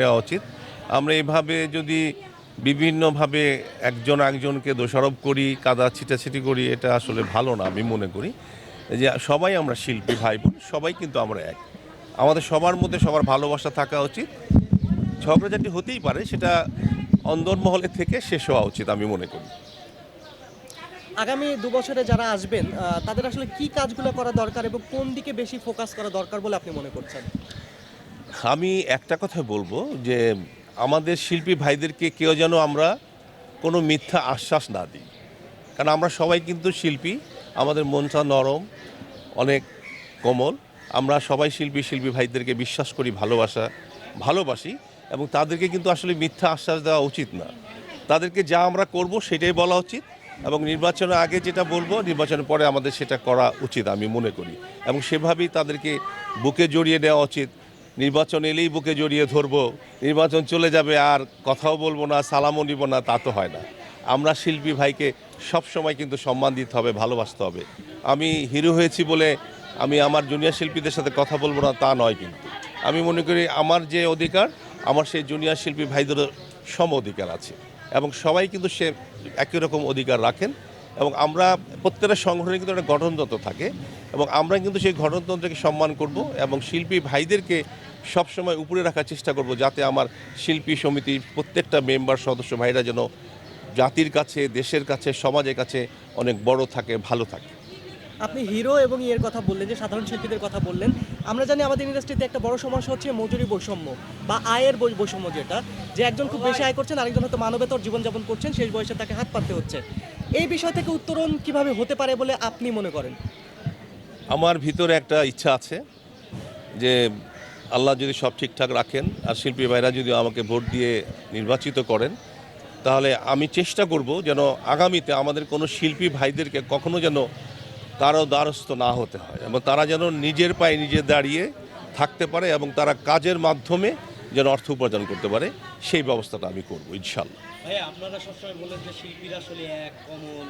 নেওয়া উচিত। আমরা এভাবে যদি বিভিন্নভাবে একজন একজনকে দোষারোপ করি, কাদা ছিটাছিটি করি, এটা আসলে ভালো না আমি মনে করি। যে সবাই আমরা শিল্পী ভাই বোন সবাই কিন্তু আমরা এক। আমাদের সবার মধ্যে সবার ভালোবাসা থাকা উচিত। ঝগড়াঝাটি হতেই পারে, সেটা অন্দরমহলে থেকে শেষ হওয়া উচিত আমি মনে করি। আগামী দু বছরে যারা আসবেন তাদের আসলে কি কাজগুলো করা দরকার এবং কোন দিকে বেশি ফোকাস করা দরকার বলে আপনি মনে করছেন? আমি একটা কথা বলব যে আমাদের শিল্পী ভাইদেরকে কেউ যেন আমরা কোনো মিথ্যা আশ্বাস না দিই। কারণ আমরা সবাই কিন্তু শিল্পী, আমাদের মনটা নরম, অনেক কোমল। আমরা সবাই শিল্পী শিল্পী ভাইদেরকে বিশ্বাস করি, ভালোবাসা, ভালোবাসি এবং তাদেরকে কিন্তু আসলে মিথ্যা আশ্বাস দেওয়া উচিত না। তাদেরকে যা আমরা করব সেটাই বলা উচিত এবং নির্বাচনের আগে যেটা বলব, নির্বাচনের পরে আমাদের সেটা করা উচিত আমি মনে করি। এবং সেভাবেই তাদেরকে বুকে জড়িয়ে নেওয়া উচিত। নির্বাচন এলেই বুকে জড়িয়ে ধরবো। নির্বাচন চলে যাবে আর কথাও বলব না, সালামও নিব না, তা তো হয় না। আমরা শিল্পী ভাইকে সব সময় কিন্তু সম্মান দিতে হবে, ভালোবাসতে হবে। আমি হিরো হয়েছি বলে আমি আমার জুনিয়র শিল্পীদের সাথে কথা বলব না, তা নয় কিন্তু। আমি মনে করি আমার যে অধিকার, আমার সেই জুনিয়র শিল্পী ভাইদেরও সম অধিকার আছে। এবং সবাই কিন্তু সে একই রকম অধিকার রাখেন। এবং আমরা প্রত্যেকটা সংগঠনে কিন্তু একটা গঠনতন্ত্র থাকে এবং আমরা কিন্তু সেই গঠনতন্ত্রকে সম্মান করব এবং শিল্পী ভাইদেরকে সবসময় উপরে রাখার চেষ্টা করব যাতে আমার শিল্পী সমিতির প্রত্যেকটা মেম্বার, সদস্য ভাইরা যেন জাতির কাছে, দেশের কাছে, সমাজের কাছে অনেক বড় থাকে, ভালো থাকে। আপনি হিরো এবং ইয়ের কথা বললেন, যে সাধারণ শিল্পীদের কথা বললেন। আমরা জানি আমাদের ইন্ডাস্ট্রিতে একটা বড় সমস্যা হচ্ছে মজুরি বৈষম্য বা আয়ের বৈষম্য যেটা, যে একজন খুব বেশি আয় করছেন, আরেকজন হয়তো মানবেতর জীবনযাপন করছেন, শেষ বয়সে তাকে হাত পাততে হচ্ছে। এই বিষয় থেকে উত্তরণ কীভাবে হতে পারে বলে আপনি মনে করেন? আমার ভিতরে একটা ইচ্ছা আছে যে আল্লাহ যদি সব ঠিকঠাক রাখেন আর শিল্পী ভাইরা যদি আমাকে ভোট দিয়ে নির্বাচিত করেন, তাহলে আমি চেষ্টা করব যেন আগামীতে আমাদের কোনো শিল্পী ভাইদেরকে কখনো যেন কারও দ্বারস্থ না হতে হয় এবং তারা যেন নিজের পায়ে নিজে দাঁড়িয়ে থাকতে পারে এবং তারা কাজের মাধ্যমে যেন অর্থ উপার্জন করতে পারে, সেই ব্যবস্থাটা আমি করব, ইনশাল্লাহ। আপনারা সবসময় বলেন যে শিল্পীরা আসলে এক, কমল